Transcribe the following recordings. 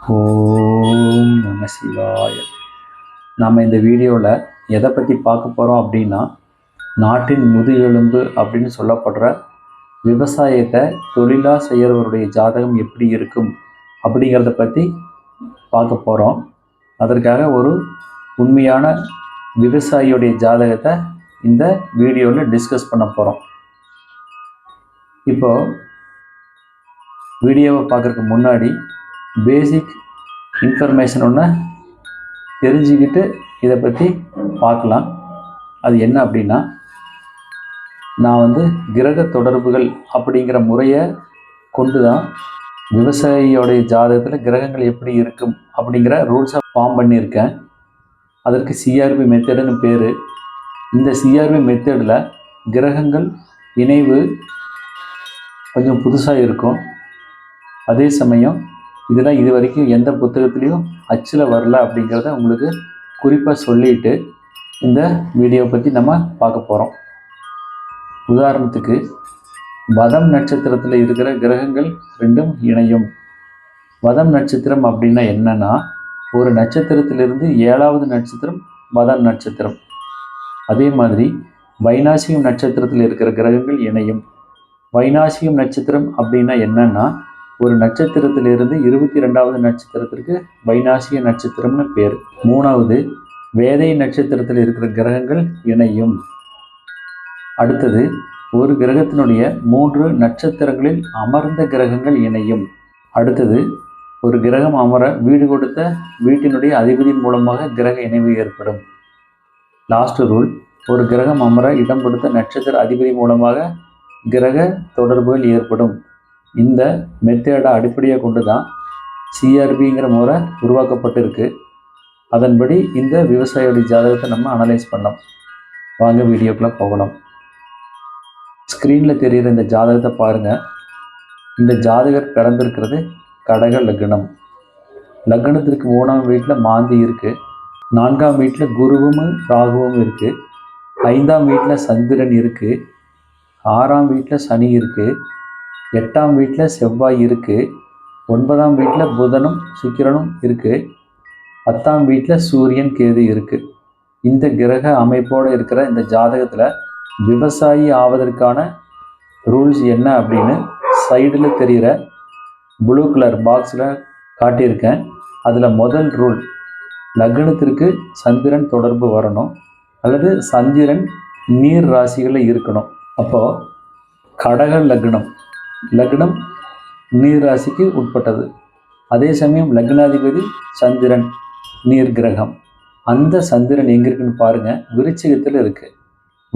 ஓம் நம சிவாய. நாம் இந்த வீடியோவில் எதை பற்றி பார்க்க போகிறோம் அப்படின்னா நாட்டின் முதுகெலும்பு அப்படின்னு சொல்லப்படுற விவசாயத்தை தொழிலாக செய்கிறவருடைய ஜாதகம் எப்படி இருக்கும் அப்படிங்கிறத பற்றி பார்க்க போகிறோம் அதற்காக ஒரு உண்மையான விவசாயியுடைய ஜாதகத்தை இந்த வீடியோவில் டிஸ்கஸ் பண்ண போகிறோம் இப்போது வீடியோவை பார்க்குறதுக்கு முன்னாடி பேசிக் இன்ஃபர்மேஷன் ஒன்று தெரிஞ்சுக்கிட்டு இதை பற்றி பார்க்கலாம். அது என்ன அப்படின்னா நான் வந்து கிரக தொடர்புகள் அப்படிங்கிற முறையை கொண்டு தான் விவசாயியோடைய ஜாதகத்தில் கிரகங்கள் எப்படி இருக்கும் அப்படிங்கிற ரூல்ஸை ஃபார்ம் பண்ணியிருக்கேன். அதற்கு சிஆர்பி மெத்தடுன்னு பேர். இந்த சிஆர்பி மெத்தடில் கிரகங்கள் இணைவு கொஞ்சம் புதுசாக இருக்கும். அதே சமயம் இதெல்லாம் இது வரைக்கும் எந்த புத்தகத்துலேயும் அச்சில் வரல அப்படிங்கிறத உங்களுக்கு குறிப்பாக சொல்லிட்டு இந்த வீடியோ பற்றி நம்ம பார்க்க போகிறோம் உதாரணத்துக்கு வதம் நட்சத்திரத்தில் இருக்கிற கிரகங்கள் ரெண்டும் இணையும். வதம் நட்சத்திரம் அப்படின்னா என்னென்னா ஒரு நட்சத்திரத்திலிருந்து ஏழாவது நட்சத்திரம் வதம் நட்சத்திரம். அதே மாதிரி வைனாசியம் நட்சத்திரத்தில் இருக்கிற கிரகங்கள் இணையும். வைனாசியம் நட்சத்திரம் அப்படின்னா என்னென்னா ஒரு நட்சத்திரத்திலிருந்து இருபத்தி ரெண்டாவது நட்சத்திரத்திற்கு வைநாசிக நட்சத்திரம்னு பேர். மூணாவது வேதை நட்சத்திரத்தில் இருக்கிற கிரகங்கள் இணையும். அடுத்தது ஒரு கிரகத்தினுடைய மூன்று நட்சத்திரங்களில் அமர்ந்த கிரகங்கள் இணையும். அடுத்தது ஒரு கிரகம் அமர வீடு கொடுத்த வீட்டினுடைய அதிபதியின் மூலமாக கிரக இணைவு ஏற்படும். லாஸ்ட் ரூல் ஒரு கிரகம் அமர இடம் கொடுத்த நட்சத்திர அதிபதி மூலமாக கிரக தொடர்புகள் ஏற்படும். இந்த மெத்தேடை அடிப்படையாக கொண்டு தான் சிஆர்பிங்கிற முறை உருவாக்கப்பட்டிருக்கு. அதன்படி இந்த விவசாயியோட ஜாதகத்தை நம்ம அனலைஸ் பண்ணோம் வாங்க வீடியோக்குள்ளே போகலாம். ஸ்க்ரீனில் தெரிகிற இந்த ஜாதகத்தை பாருங்கள் இந்த ஜாதகர் பிறந்திருக்கிறது கடக லக்னம். லக்னத்திற்கு மூணாம் வீட்டில் மாந்தி இருக்குது நான்காம் வீட்டில் குருவும் ராகுவும் இருக்குது ஐந்தாம் வீட்டில் சந்திரன் இருக்குது ஆறாம் வீட்டில் சனி இருக்குது எட்டாம் வீட்டில் செவ்வாய் இருக்குது ஒன்பதாம் வீட்டில் புதனும் சுக்கிரனும் இருக்குது பத்தாம் வீட்டில் சூரியன் கேது இருக்குது இந்த கிரக அமைப்போடு இருக்கிற இந்த ஜாதகத்தில் விவசாயி ஆவதற்கான ரூல்ஸ் என்ன அப்படின்னு சைடில் தெரிகிற ப்ளூ கலர் பாக்ஸில் காட்டியிருக்கேன். அதில் முதல் ரூல் லக்னத்திற்கு சந்திரன் தொடர்பு வரணும். அல்லது சந்திரன் நீர் ராசிகளில் இருக்கணும். அப்போது கடக லக்னம் லக்னம் நீர் ராசிக்கு உட்பட்டது. அதே சமயம் லக்னாதிபதி சந்திரன் நீர் கிரகம் அந்த சந்திரன் எங்கே இருக்குன்னு பாருங்கள் விருச்சிகத்தில் இருக்குது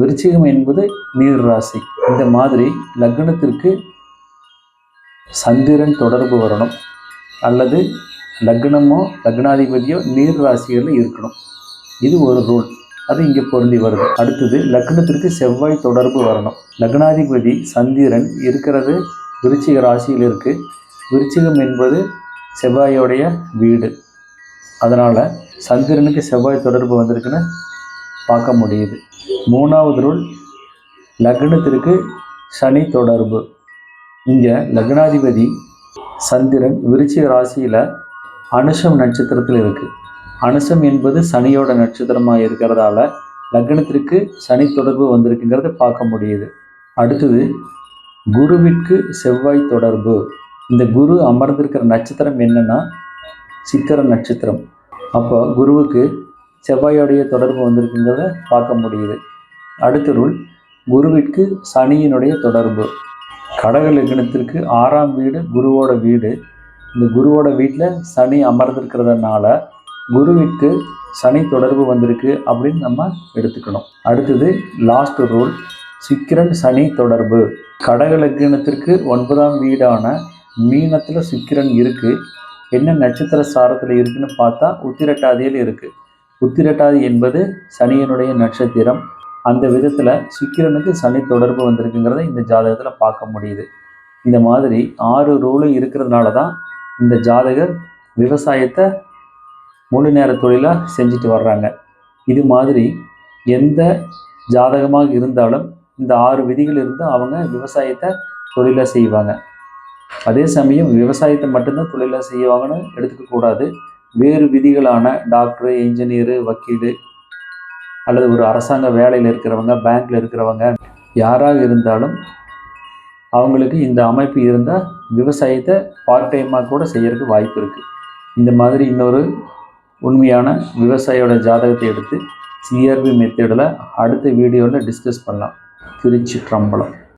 விருச்சிகம் என்பது நீர் ராசி இந்த மாதிரி லக்னத்திற்கு சந்திரன் தொடர்பு வரணும். அல்லது லக்னமோ லக்னாதிபதியோ நீர் ராசிகளில் இருக்கணும். இது ஒரு ரூல் அது இங்கே பொருந்தி வருது. அடுத்தது லக்னத்திற்கு செவ்வாய் தொடர்பு வரணும். லக்னாதிபதி சந்திரன் இருக்கிறது விருச்சிக ராசியில் இருக்குது விருச்சிகம் என்பது செவ்வாயோடைய வீடு. அதனால் சந்திரனுக்கு செவ்வாய் தொடர்பு வந்திருக்குன்னு பார்க்க முடியுது. மூணாவது ரூல் லக்னத்திற்கு சனி தொடர்பு. இங்கே லக்னாதிபதி சந்திரன் விருச்சிக ராசியில் அனுஷம் நட்சத்திரத்தில் இருக்குது அனுசம் என்பது சனியோட நட்சத்திரமாக இருக்கிறதால லக்னத்திற்கு சனி தொடர்பு வந்திருக்குங்கிறத பார்க்க முடியுது. அடுத்தது குருவிற்கு செவ்வாய் தொடர்பு. இந்த குரு அமர்ந்திருக்கிற நட்சத்திரம் என்னன்னா சித்திர நட்சத்திரம். அப்போ குருவுக்கு செவ்வாயோடைய தொடர்பு வந்திருக்குங்கிறத பார்க்க முடியுது. அடுத்த ரூல் குருவிற்கு சனியினுடைய தொடர்பு. கடக லக்னத்திற்கு ஆறாம் வீடு குருவோட வீடு. இந்த குருவோட வீட்டில் சனி அமர்ந்திருக்கிறதுனால குருவிற்கு சனி தொடர்பு வந்திருக்கு அப்படின்னு நம்ம எடுத்துக்கணும். அடுத்தது லாஸ்ட் ரூல் சுக்கிரன் சனி தொடர்பு. கடக லக்னத்திற்கு ஒன்பதாம் வீடான மீனத்தில் சுக்கிரன் இருக்குது என்ன நட்சத்திர சாரத்தில் இருக்குன்னு பார்த்தா உத்திரட்டாதியில் இருக்குது உத்திரட்டாதி என்பது சனியனுடைய நட்சத்திரம். அந்த விதத்தில் சுக்கிரனுக்கு சனி தொடர்பு வந்திருக்குங்கிறத இந்த ஜாதகத்தில் பார்க்க முடியுது. இந்த மாதிரி ஆறு ரூலும் இருக்கிறதுனால தான் இந்த ஜாதகர் விவசாயத்தை முழு நேர தொழிலாக செஞ்சுட்டு வர்றாங்க. இது மாதிரி எந்த ஜாதகமாக இருந்தாலும் இந்த ஆறு விதிகள் இருந்து அவங்க விவசாயத்தை தொழிலாக செய்வாங்க. அதே சமயம் விவசாயத்தை மட்டும்தான் தொழிலாக செய்வாங்கன்னு எடுத்துக்கக்கூடாது வேறு விதிகளான டாக்டரு இன்ஜினியரு வக்கீலு அல்லது ஒரு அரசாங்க வேலையில் இருக்கிறவங்க பேங்க்கில் இருக்கிறவங்க யாராக இருந்தாலும் அவங்களுக்கு இந்த அமைப்பு இருந்தால் விவசாயத்தை பார்ட் டைமாக கூட செய்கிறதுக்கு வாய்ப்பு இருக்குது இந்த மாதிரி இன்னொரு உண்மையான விவசாயியோட ஜாதகத்தை எடுத்து சிஆர்பி மெத்தடில் அடுத்த வீடியோவில் டிஸ்கஸ் பண்ணலாம். திருச்சி ட்ரம்பலம்